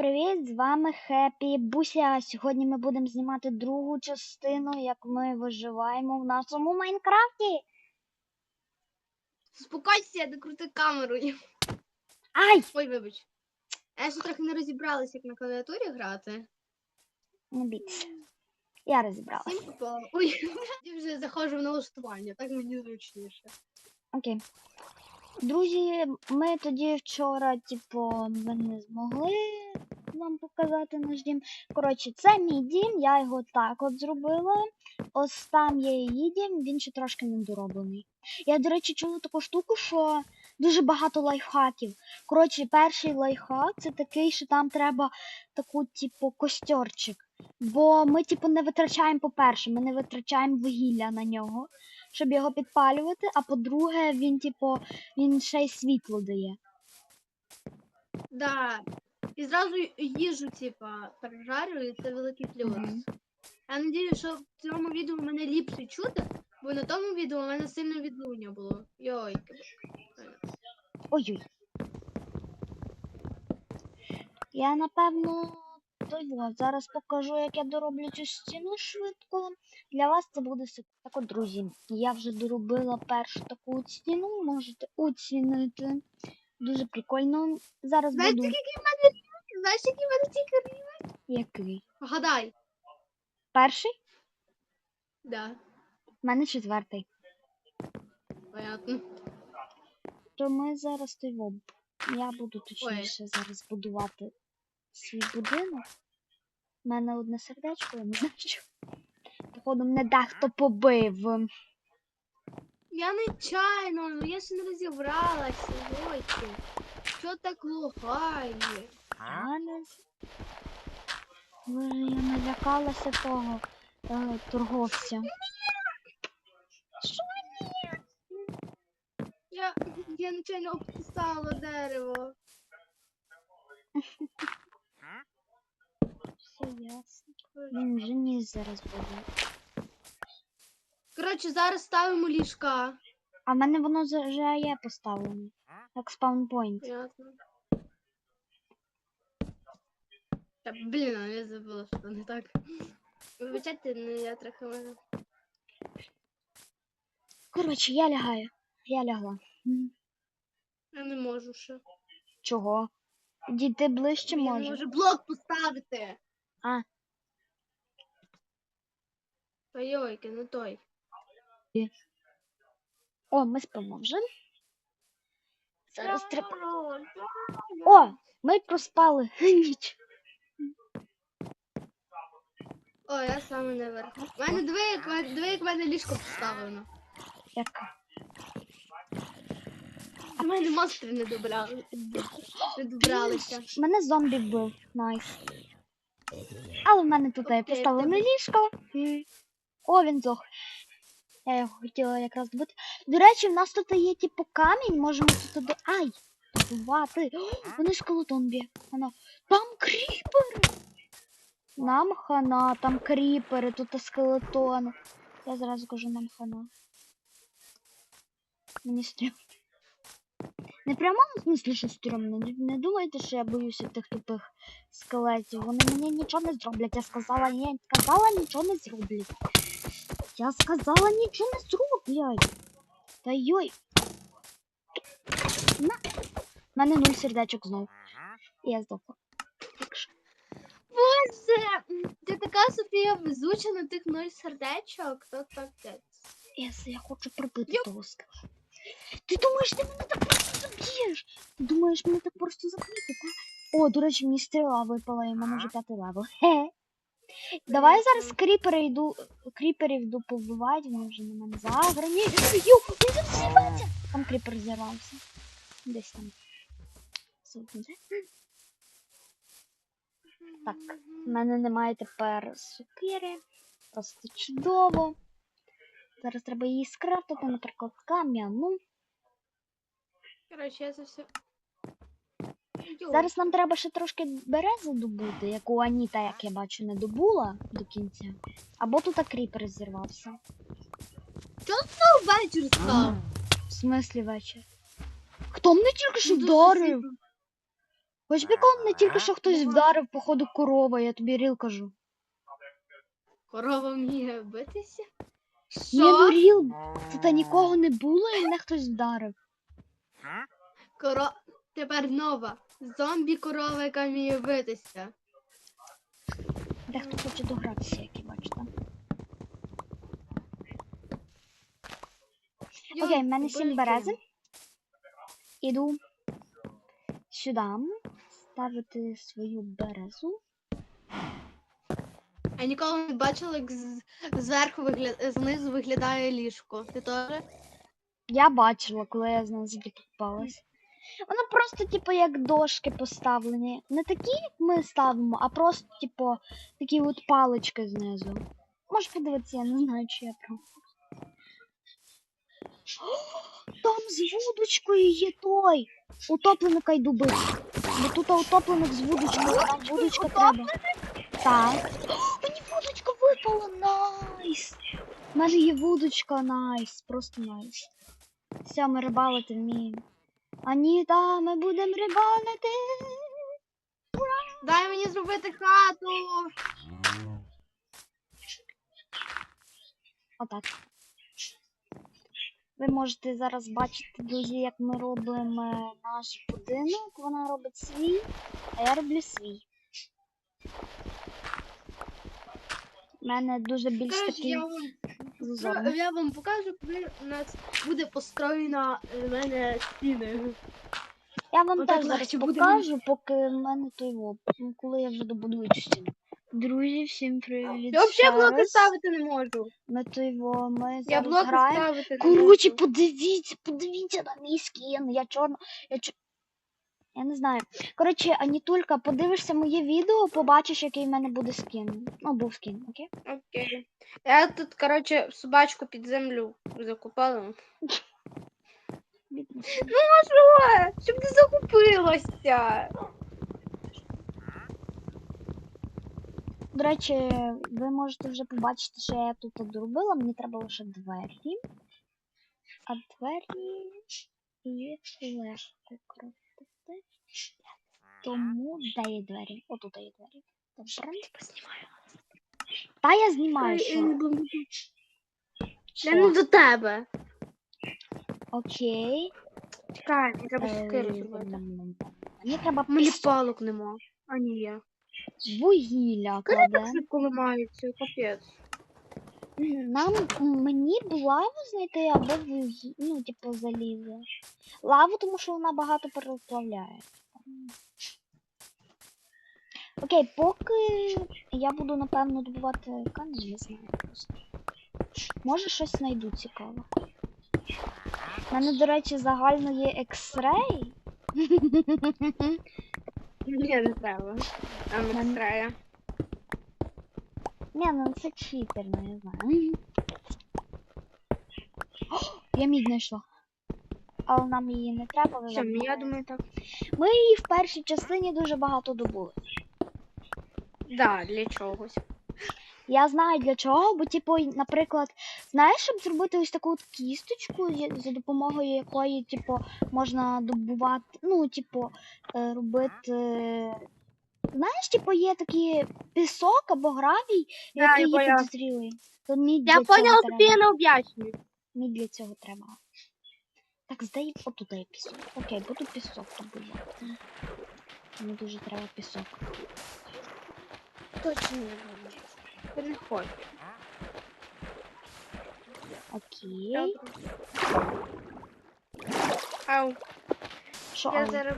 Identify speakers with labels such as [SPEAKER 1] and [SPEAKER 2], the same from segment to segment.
[SPEAKER 1] Привіт, з вами Хеппі Буся. Сьогодні ми будемо знімати другу частину, як ми виживаємо в нашому Майнкрафті.
[SPEAKER 2] Спокойся, я докрути камеру.
[SPEAKER 1] Ай!
[SPEAKER 2] Ой, вибач. А Я ще трохи не розібралася, як на клавіатурі грати.
[SPEAKER 1] Не бійтеся. Я розібралася.
[SPEAKER 2] Всім попало. Ой, я вже заходжу в налаштування, так мені зручніше.
[SPEAKER 1] Окей. Друзі, ми тоді вчора, типу, ми не змогли вам показати наш дім. Коротше, це мій дім, я його так от зробила. Ось там є її дім, він ще трошки недороблений. Я, до речі, чула таку штуку, що дуже багато лайфхаків. Коротше, перший лайфхак це такий, що там треба таку, типу, костьорчик. Бо ми, типу, не витрачаємо, по-перше, ми не витрачаємо вугілля на нього, щоб його підпалювати, а по-друге, він, типу, він ще й світло дає.
[SPEAKER 2] Да. І зразу їжу, типа, пережарю, і це великий плюс.
[SPEAKER 1] Мгм.
[SPEAKER 2] Я надію, що в цьому відео мене ліпше чути, бо на тому відео у мене сильно відлуння було. Йойки.
[SPEAKER 1] Ой-ой. Я напевно той зараз покажу, як я дороблю цю стіну швидко. Для вас це буде сек- так от, друзі. Я вже доробила першу таку стіну, можете оцінити. Дуже прикольно. Зараз
[SPEAKER 2] Знаєш,
[SPEAKER 1] буду.
[SPEAKER 2] який в мене рівень? Знаєш, який в мене тільки рівень?
[SPEAKER 1] Який?
[SPEAKER 2] Гадай.
[SPEAKER 1] Перший?
[SPEAKER 2] Да,
[SPEAKER 1] У мене четвертий.
[SPEAKER 2] понятно.
[SPEAKER 1] То ми зараз той воб. Я буду точніше зараз будувати свій будинок. У мене одне сердечко, я не знаю що. Походу, мене дехто побив.
[SPEAKER 2] Я нечайно, ну я ще не розібралася, Йойки. Що так лохає?
[SPEAKER 1] Я не Боже, я налякалася того е, торговця. Що ні?
[SPEAKER 2] Я, я нечайно обписала дерево.
[SPEAKER 1] Все ясно. Він вже ніс зараз буде.
[SPEAKER 2] Коротше, зараз ставимо ліжка.
[SPEAKER 1] А в мене воно вже є поставлене. Як спаунпойнт.
[SPEAKER 2] Понятно. Та блін, а я забула, що не так. Вибачайте, ну я трохи мене.
[SPEAKER 1] Коротше, я лягаю. Я лягла.
[SPEAKER 2] Я не можу ще.
[SPEAKER 1] Чого? Дійти ближче
[SPEAKER 2] я можу блок поставити.
[SPEAKER 1] А.
[SPEAKER 2] Йойки, не той.
[SPEAKER 1] О, ми спимо вже. Зараз треба.
[SPEAKER 2] О!
[SPEAKER 1] Ми проспали ніч.
[SPEAKER 2] О, я саме наверх. У мене диви, як в мене- ліжко поставлено.
[SPEAKER 1] Як?
[SPEAKER 2] В мене монстри не добрали. Не добралися.
[SPEAKER 1] Мене зомбі вбив. Найс. Але в мене тут є
[SPEAKER 2] Окей,
[SPEAKER 1] поставлене ліжко. М. О, він зох. Я його хотіла якраз добити. До речі, в нас тут є типу камінь, можемо тут туди. Ай! Добувати. Вони скелетон б'є. Вона. Там кріпери! Нам хана, там кріпери, тут скелетон. Я зразу кажу нам хана. Мені стрімно. Не прямо в смислі, що стрімно. Не, не думайте, що я боюся тих тупих скелетів. Вони мені нічого не зроблять. Я сказала, ні, сказала, нічого не зроблять. Я сказала, нічого не зроблять. Та йой. На. У мене нуль сердечок знов. І я здохла.
[SPEAKER 2] Боже, ти така Софія везуча на тих нуль сердечок. То таке.
[SPEAKER 1] Ес, я хочу пробити
[SPEAKER 2] Йоп.
[SPEAKER 1] того скелета. Ти думаєш, ти мене так просто заб'єш? Ти думаєш, мене так просто заб'єте, та? О, до речі, мені стріла випала, і в мене вже п'ятий левел. Хе. Давай я зараз кріпери йду, кріперів йду повбивати, вони вже на мене заграні. Йо, він зірвався! Там кріпер зірвався. Десь там. Так, в мене немає тепер сокири. Просто чудово. Зараз треба її скрафтити, наприклад, кам'яну.
[SPEAKER 2] Коротше, я це все.
[SPEAKER 1] Зараз нам треба ще трошки берези добути, яку Аніта, як я бачу, не добула до кінця. Або тут кріпер зірвався.
[SPEAKER 2] Ну, вечір став.
[SPEAKER 1] В смислі вечір? Хто мене тільки що
[SPEAKER 2] Ну,
[SPEAKER 1] вдарив? Хоч прикол, мене тільки що хтось вдарив, походу, корова, я тобі ріл кажу.
[SPEAKER 2] Корова вміє битися?
[SPEAKER 1] Ні, ну
[SPEAKER 2] Що?
[SPEAKER 1] ріл, це та нікого не було і мене хтось вдарив.
[SPEAKER 2] Коро... Тепер нова. Зомбі корова, яка вміє битися.
[SPEAKER 1] Дехто хоче догратися, як я бачу там. Окей, в мене сім берези. Іду сюди ставити свою березу.
[SPEAKER 2] Я ніколи не бачила, як з... зверху вигля... знизу виглядає ліжко. Ти теж?
[SPEAKER 1] Я бачила, коли я знизу попалась. Воно просто, типу, як дошки поставлені. Не такі, як ми ставимо, а просто, типу, такі от палички знизу. Можеш подивитися, я не знаю, чи я прав. О, Там з вудочкою є той. Утопленика йду бити. Бо тут утопленик з вудочкою, нам вудочка треба. Так. О, мені вудочка випала, найс! У мене є вудочка, найс, просто найс. Все, ми рибалити вміємо. Аніта, ми будемо рибалити.
[SPEAKER 2] Дай мені зробити хату.
[SPEAKER 1] Отак. Ви можете зараз бачити, друзі, як ми робимо е, наш будинок. Вона робить свій, а я роблю свій. У мене дуже більш
[SPEAKER 2] Коротше,
[SPEAKER 1] такий
[SPEAKER 2] я вам, я вам покажу, коли у нас буде построєна е, в мене стіни.
[SPEAKER 1] Я вам
[SPEAKER 2] Отак
[SPEAKER 1] теж зараз
[SPEAKER 2] легше буде
[SPEAKER 1] покажу, поки в мене той воп, ну, коли я вже добудую цю стіну. Друзі, всім привіт.
[SPEAKER 2] Я
[SPEAKER 1] ще
[SPEAKER 2] взагалі блоки
[SPEAKER 1] раз.
[SPEAKER 2] ставити не можу.
[SPEAKER 1] Ми той во, ми
[SPEAKER 2] Я
[SPEAKER 1] зараз
[SPEAKER 2] блоки
[SPEAKER 1] граємо.
[SPEAKER 2] ставити не
[SPEAKER 1] подивіться, подивіться на мій скін. Я чорна. Я чор... Я не знаю. Коротше, Анітулька, подивишся моє відео, побачиш, який в мене буде скін. Ну, був скін, окей?
[SPEAKER 2] Окей. Я тут, коротше, собачку під землю закупала. Ну а що? Щоб не закупилося.
[SPEAKER 1] До речі, ви можете вже побачити, що я тут доробила. Мені треба лише двері. А двері їх легко крутити. Тому де є двері? Отут є двері. Добре. Та я знімаю, що.
[SPEAKER 2] Я не? Я до тебе.
[SPEAKER 1] Окей.
[SPEAKER 2] Чекай, мені треба
[SPEAKER 1] Е,
[SPEAKER 2] сокиру зробити.
[SPEAKER 1] Мені треба
[SPEAKER 2] Мені палок нема. А ні, є.
[SPEAKER 1] вугілля
[SPEAKER 2] Коли так
[SPEAKER 1] кладе.
[SPEAKER 2] швидко капець.
[SPEAKER 1] Нам мені б лаву знайти або вугі... ну, типу, залізо. Лаву, тому що вона багато переплавляє. Окей, поки я буду, напевно, добувати камінь, не знаю просто. Може щось знайду цікаве. У мене, до речі, загально є X-Ray.
[SPEAKER 2] Ні, не треба. Там екстрая.
[SPEAKER 1] Не, ну це читерно, я знаю. О, я мідь знайшла. Але нам її не треба, ви
[SPEAKER 2] Все, я думаю так.
[SPEAKER 1] Ми її в першій частині дуже багато добули.
[SPEAKER 2] Да, для чогось.
[SPEAKER 1] Я знаю для чого, бо, типу, наприклад, знаєш, щоб зробити ось таку от кісточку, за допомогою якої, типу, можна добувати, ну, типу, е, робити. Знаєш, типу, є такий пісок або гравій,
[SPEAKER 2] Да,
[SPEAKER 1] який
[SPEAKER 2] я
[SPEAKER 1] є
[SPEAKER 2] поняла.
[SPEAKER 1] підозрілий. То мідь
[SPEAKER 2] Я
[SPEAKER 1] для цього
[SPEAKER 2] поняла,
[SPEAKER 1] треба.
[SPEAKER 2] тобі я не об'яснюю.
[SPEAKER 1] Мені для цього треба. Так, здай отут є пісок. Окей, буду пісок добувати. Мені дуже треба пісок.
[SPEAKER 2] Точно не буду. Я не хочу.
[SPEAKER 1] Окей.
[SPEAKER 2] Ау,
[SPEAKER 1] Що?
[SPEAKER 2] я
[SPEAKER 1] ау?
[SPEAKER 2] зараз...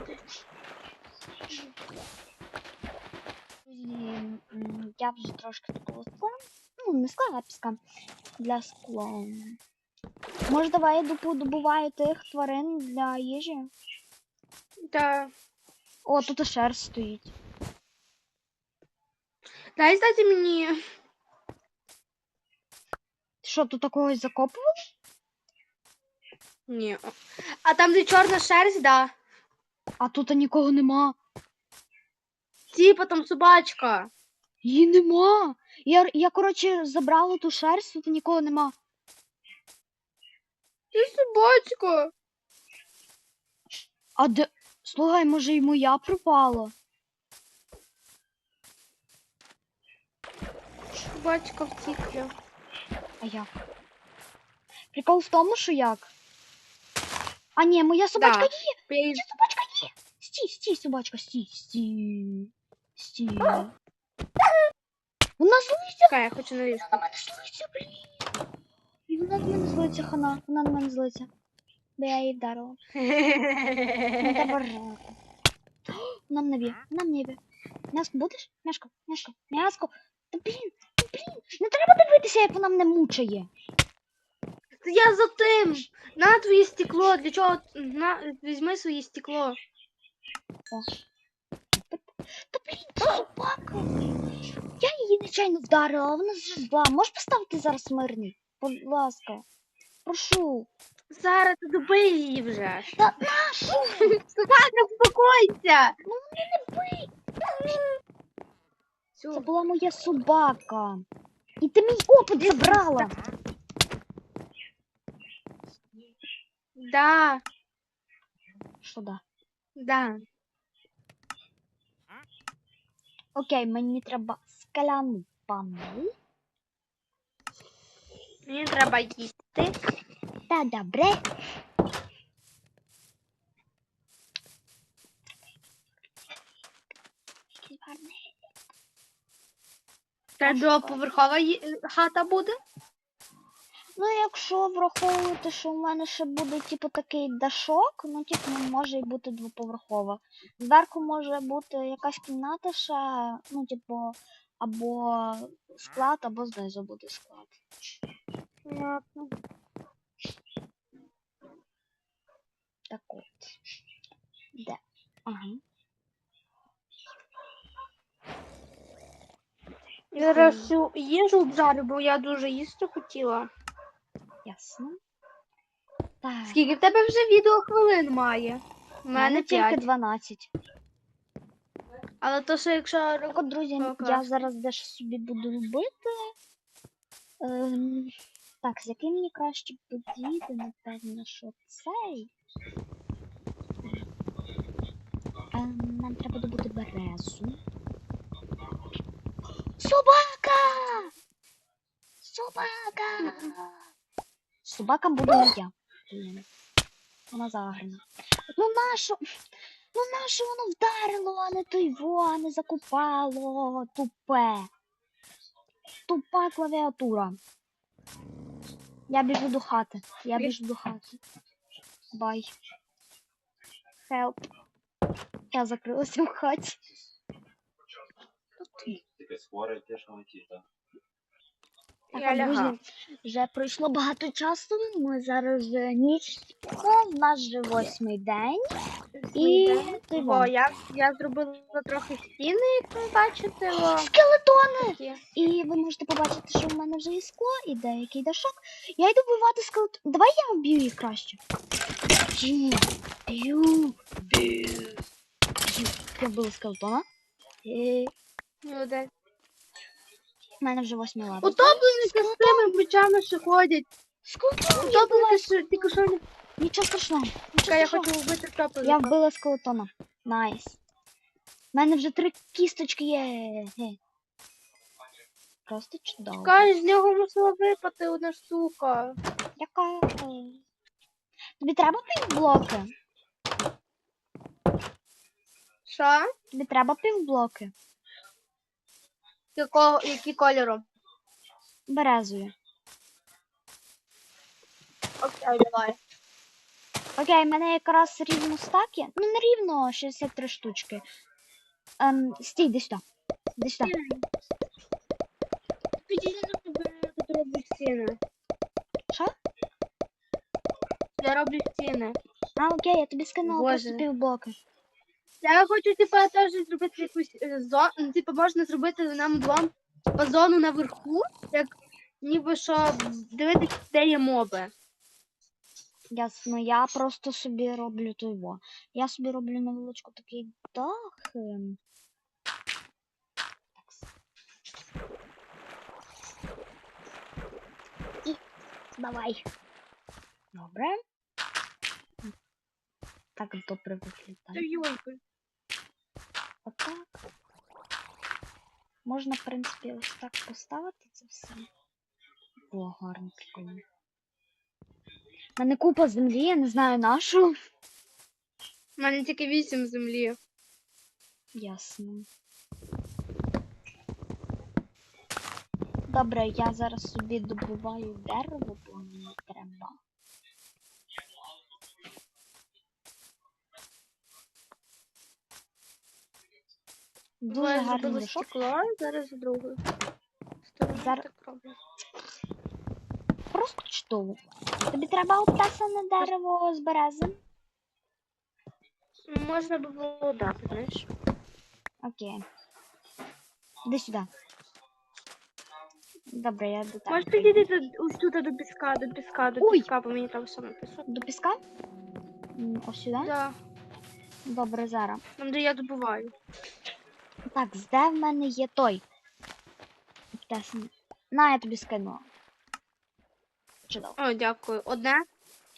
[SPEAKER 1] Я вже трошки такого скла. Ну, не скла, а піска. Для скла. Може, давай я добуваю тих тварин для їжі?
[SPEAKER 2] Да.
[SPEAKER 1] О, тут і шерсть стоїть.
[SPEAKER 2] Дай здати мені.
[SPEAKER 1] Ти Що, тут такогось закопував?
[SPEAKER 2] Ні. А там, де чорна шерсть, да.
[SPEAKER 1] А тут нікого нема.
[SPEAKER 2] Типа там собачка.
[SPEAKER 1] Її нема. Я, я коротше, забрала ту шерсть, тут нікого нема.
[SPEAKER 2] Ти собачка.
[SPEAKER 1] А де. Слухай, може й моя пропала.
[SPEAKER 2] Собачка втікла.
[SPEAKER 1] А як? Прикол в тому, що як? А ні, моя собачка
[SPEAKER 2] Да.
[SPEAKER 1] є!
[SPEAKER 2] Я її-
[SPEAKER 1] Моя собачка є! Стій, стій, собачка, стій, стій. Стій. Вона злиться!
[SPEAKER 2] Чекай, я хочу на ліжко.
[SPEAKER 1] Вона на мене злиться, блін! І вона на мене злиться, хана. Вона на мене злиться. Бо я її вдарила. Треба рати. Вона мене б'є, вона мене б'є. М'яско будеш? М'яско, м'яско, м'яско. Та блін, та блін, не треба дивитися, як вона мене мучає.
[SPEAKER 2] Я за тим. На твоє стекло. Для чого? На, візьми своє стекло.
[SPEAKER 1] Та блін, собака. Я її нечайно вдарила, а вона зла. Можеш поставити зараз мирний? Будь ласка. Прошу.
[SPEAKER 2] Зараз добий її вже.
[SPEAKER 1] Та нашу!
[SPEAKER 2] Собака, успокойся.
[SPEAKER 1] Ну не бий! Це була моя собака. І ти мій опит забрала.
[SPEAKER 2] Да,
[SPEAKER 1] Що да?
[SPEAKER 2] да.
[SPEAKER 1] Окей, мені треба скляну пану.
[SPEAKER 2] Мені треба їсти.
[SPEAKER 1] Та добре.
[SPEAKER 2] Та двоповерхова хата буде?
[SPEAKER 1] Ну, якщо враховувати, що у мене ще буде, типу, такий дашок, ну, типу, може і бути двоповерхова. Зверху може бути якась кімната ще, ну, типу, або склад, або знизу буде склад.
[SPEAKER 2] Понятно.
[SPEAKER 1] Так от. Де? Ага.
[SPEAKER 2] Я зараз всю їжу обжарю, бо я дуже їсти хотіла.
[SPEAKER 1] Ясно. Так.
[SPEAKER 2] Скільки в тебе вже відео хвилин має? У мене
[SPEAKER 1] тільки
[SPEAKER 2] 5.
[SPEAKER 1] 12.
[SPEAKER 2] Але то, що якщо
[SPEAKER 1] Так от, друзі, я зараз дещо собі буду робити. Ем, так, з яким мені краще подіти, напевно, що цей. Ем, нам треба добути березу. Собака! Собака! Собака моя. Блін. Вона заграна. Ну нащо? Ну нащо воно вдарило, а не той во, а не закупало. Тупе. Тупа клавіатура. Я біжу до хати. Я біжу до хати. Бай. Хелп. Я закрилася в хаті.
[SPEAKER 3] Таке скоро тішно летіти.
[SPEAKER 1] Так,
[SPEAKER 2] я
[SPEAKER 1] друзі,
[SPEAKER 2] лягав.
[SPEAKER 1] вже пройшло багато часу. Ми зараз вже ніч. В нас вже восьмий день. І ти
[SPEAKER 2] Бо я, я зробила трохи стіни, як ви бачите. О,
[SPEAKER 1] Скелетони!
[SPEAKER 2] такі.
[SPEAKER 1] І ви можете побачити, що в мене вже є скло і деякий дашок. Я йду вбивати скелет. Давай я вб'ю їх краще. Б'ю, б'ю, б'ю. Б'ю. Я вбила скелетона.
[SPEAKER 2] Ну, де.
[SPEAKER 1] В мене вже восьмий левел.
[SPEAKER 2] Утопленики з тими мечами, що ходять.
[SPEAKER 1] Вбила...
[SPEAKER 2] Утопленики, що тільки що не
[SPEAKER 1] Нічого страшного.
[SPEAKER 2] Чекай, я хочу вбити
[SPEAKER 1] Я вбила скелетона. Найс. У мене вже три кісточки є. Просто чудово.
[SPEAKER 2] Чекай, з нього мусила випати одна штука.
[SPEAKER 1] Яка. Тобі треба півблоки?
[SPEAKER 2] Що?
[SPEAKER 1] Тобі треба півблоки.
[SPEAKER 2] Якого, які кольором?
[SPEAKER 1] Березою.
[SPEAKER 2] Окей, давай.
[SPEAKER 1] Окей, в мене якраз рівно стаки. Ну, не рівно 63 штучки. Ем, стій, десь сюди. Десь сюди.
[SPEAKER 2] Підійди до тебе, я роблю стіни.
[SPEAKER 1] Що?
[SPEAKER 2] Я роблю стіни.
[SPEAKER 1] А, окей, я тобі скинула просто
[SPEAKER 2] Боже. Я хочу, типа, теж зробити якусь зону. Типа, можна зробити нам двом типа, зону наверху, як ніби що дивитися, де є моби.
[SPEAKER 1] Ясно, я просто собі роблю той во. Я собі роблю невеличку такий дах. ем. І давай. Добре. так добре виглядає. Отак. Можна, в принципі, ось так поставити це все. О, гарно, прикольно. У мене купа землі, я не знаю нашу.
[SPEAKER 2] У мене тільки вісім землі.
[SPEAKER 1] Ясно. Добре, я зараз собі добуваю дерево, бо мені треба. Дуже гарний мішок.
[SPEAKER 2] стекло, зараз другою.
[SPEAKER 1] Зараз- Просто чудово. Тобі треба обтесане дерево з берези?
[SPEAKER 2] Можна би було дати, знаєш.
[SPEAKER 1] Окей. Іди сюди. Добре, я до тебе.
[SPEAKER 2] Можеш підійти до- ось тут до піска, до піска, до
[SPEAKER 1] Ой!
[SPEAKER 2] піска, бо мені там саме пісок.
[SPEAKER 1] До піска? М, Ось сюди?
[SPEAKER 2] Да.
[SPEAKER 1] Добре, зараз.
[SPEAKER 2] Там, де я добуваю.
[SPEAKER 1] Так, де в мене є той? На, я тобі. Чудово.
[SPEAKER 2] О, дякую. Одне.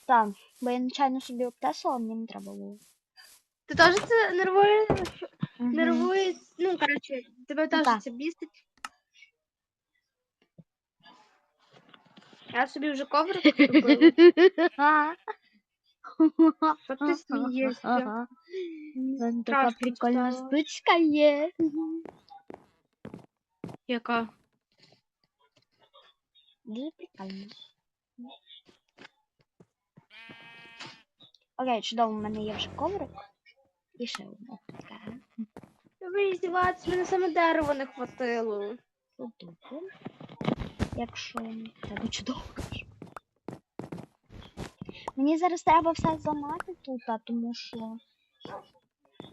[SPEAKER 1] Так, бо я нечайно собі обтесила, мені не треба було.
[SPEAKER 2] Ти теж це нервує, нервує, ну, коротше, тебе теж
[SPEAKER 1] так.
[SPEAKER 2] це бісить. Я собі вже коврик зробила. Що ти смієшся?
[SPEAKER 1] Ага. Вон така
[SPEAKER 2] страшно
[SPEAKER 1] прикольна
[SPEAKER 2] стало.
[SPEAKER 1] штучка є.
[SPEAKER 2] Яка?
[SPEAKER 1] Дуже прикольно. Окей, чудово, у мене є вже коврик. І ще одна така.
[SPEAKER 2] Ви здіваєтесь, мене саме дерева не хватило.
[SPEAKER 1] Чудово. Якщо тебе чудово кажу. Мені зараз треба все зламати тут, тому що.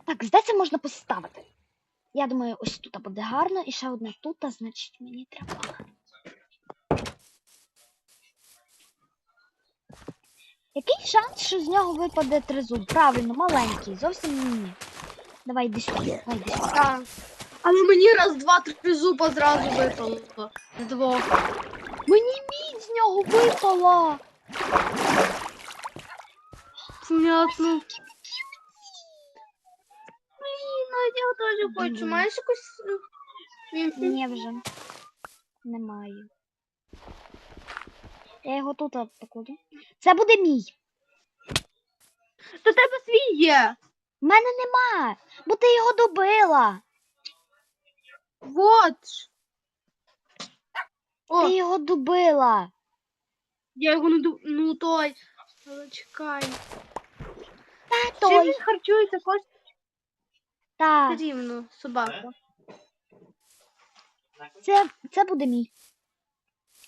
[SPEAKER 1] Так, здається, можна поставити. Я думаю, ось тут буде гарно, і ще одна тут, значить мені треба. Який шанс, що з нього випаде тризуб? Правильно, маленький, зовсім ні. Давай йди сюди, давай йди сюди.
[SPEAKER 2] Але мені раз, два, три зуба зразу випало. З двох.
[SPEAKER 1] Мені мідь з нього випала!
[SPEAKER 2] Понятно. Блін, ну я теж хочу. Маєш якусь. е,
[SPEAKER 1] Ні вже. Немає. Я його тут покладу. Це буде мій.
[SPEAKER 2] То тебе свій є.
[SPEAKER 1] В мене нема, бо ти його добила.
[SPEAKER 2] Вот. О,
[SPEAKER 1] Ти його добила.
[SPEAKER 2] я його не ду... Ну той. Але чекай.
[SPEAKER 1] Та
[SPEAKER 2] Чим він харчується кожен
[SPEAKER 1] Та,
[SPEAKER 2] рівно, собака.
[SPEAKER 1] це, це буде мій.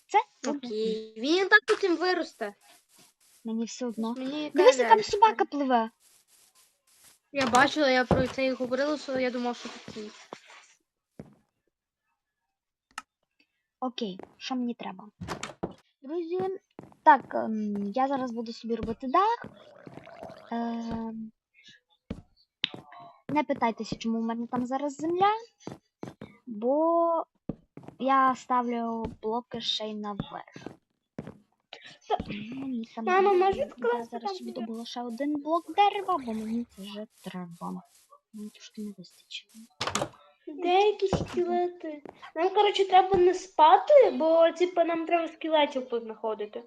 [SPEAKER 1] Це буде.
[SPEAKER 2] Окей. Він так потім виросте.
[SPEAKER 1] Мені все одно.
[SPEAKER 2] Мені
[SPEAKER 1] Дивися, там собака пливе.
[SPEAKER 2] Я бачила, я про це і говорила, що я думав, що такий.
[SPEAKER 1] Окей, що мені треба? Друзі, так, ем, я зараз буду собі робити дах. Ем, не питайтеся, чому в мене там зараз земля, бо я ставлю блоки ще й наверх. Мені
[SPEAKER 2] Мама, може
[SPEAKER 1] я зараз
[SPEAKER 2] біля-
[SPEAKER 1] ще один блок дерева, бо мені це вже треба. Мені трошки не вистачило.
[SPEAKER 2] Деякі скелети. Нам, коротше, треба не спати, бо типу, нам треба скелетів познаходити.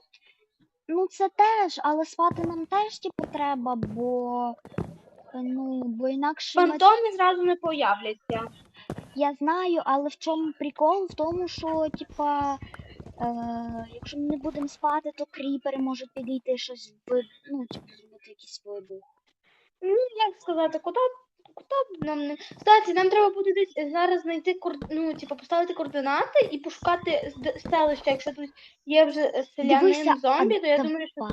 [SPEAKER 1] Ну, це теж, але спати нам теж типу треба, бо. Ну, бо інакше ми...
[SPEAKER 2] Фантоми зразу не появляться.
[SPEAKER 1] я знаю, але в чому прикол? В тому, що, типа, е, якщо ми не будемо спати, то кріпери можуть підійти щось в ну, типу, зробити якийсь вибух.
[SPEAKER 2] Ну, як сказати, куди, б нам не. Кстати, нам треба буде десь зараз знайти кор... ну, типу, поставити координати і пошукати селище. Якщо тут є вже селянин
[SPEAKER 1] Дивися,
[SPEAKER 2] зомбі, то я думаю, що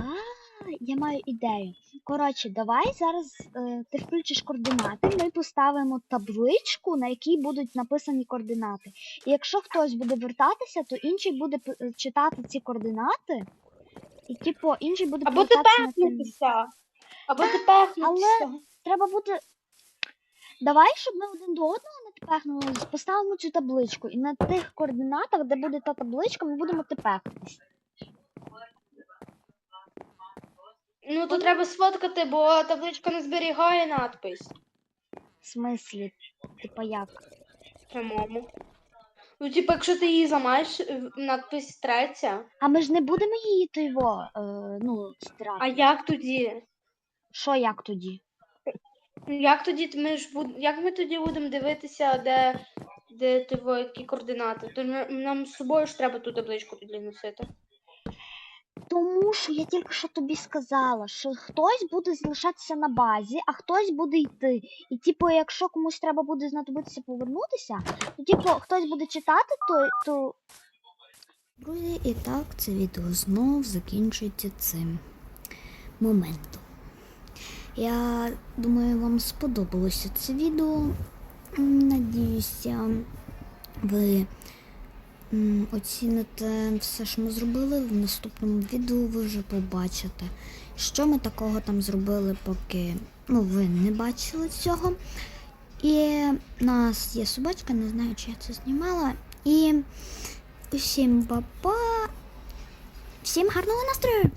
[SPEAKER 1] я маю ідею. Коротше, давай зараз е, ти включиш координати, ми поставимо табличку, на якій будуть написані координати. І якщо хтось буде вертатися, то інший буде читати ці координати, і типу інший буде
[SPEAKER 2] або ти пехнутися. Або ти пехнутися.
[SPEAKER 1] Треба бути. Давай, щоб ми один до одного не тепехнули, поставимо цю табличку. І на тих координатах, де буде та табличка, ми будемо тепехнутися.
[SPEAKER 2] Ну, то треба сфоткати, бо табличка не зберігає надпис
[SPEAKER 4] В смислі, типа як?
[SPEAKER 2] прямому. Ну, типу, якщо ти її замаєш, е, надпис третя.
[SPEAKER 4] А ми ж не будемо її то його, е, ну, стирати.
[SPEAKER 2] А як тоді?
[SPEAKER 4] Що як тоді?
[SPEAKER 2] Як тоді ми ж буд... як ми тоді будемо дивитися, де, де тиво, які координати? То нам з собою ж треба ту табличку тоді носити.
[SPEAKER 4] Тому що я тільки що тобі сказала, що хтось буде залишатися на базі, а хтось буде йти. І, типу, якщо комусь треба буде знадобитися повернутися, то типу, хтось буде читати, то, то
[SPEAKER 1] Друзі, і так це відео знов закінчується цим моментом. Я думаю, вам сподобалося це відео. Надіюся, ви оціните все, що ми зробили. В наступному відео ви вже побачите, що ми такого там зробили, поки ну, ви не бачили цього. І в нас є собачка, не знаю, чи я це знімала. І Усім па-па. Всім гарного настрою!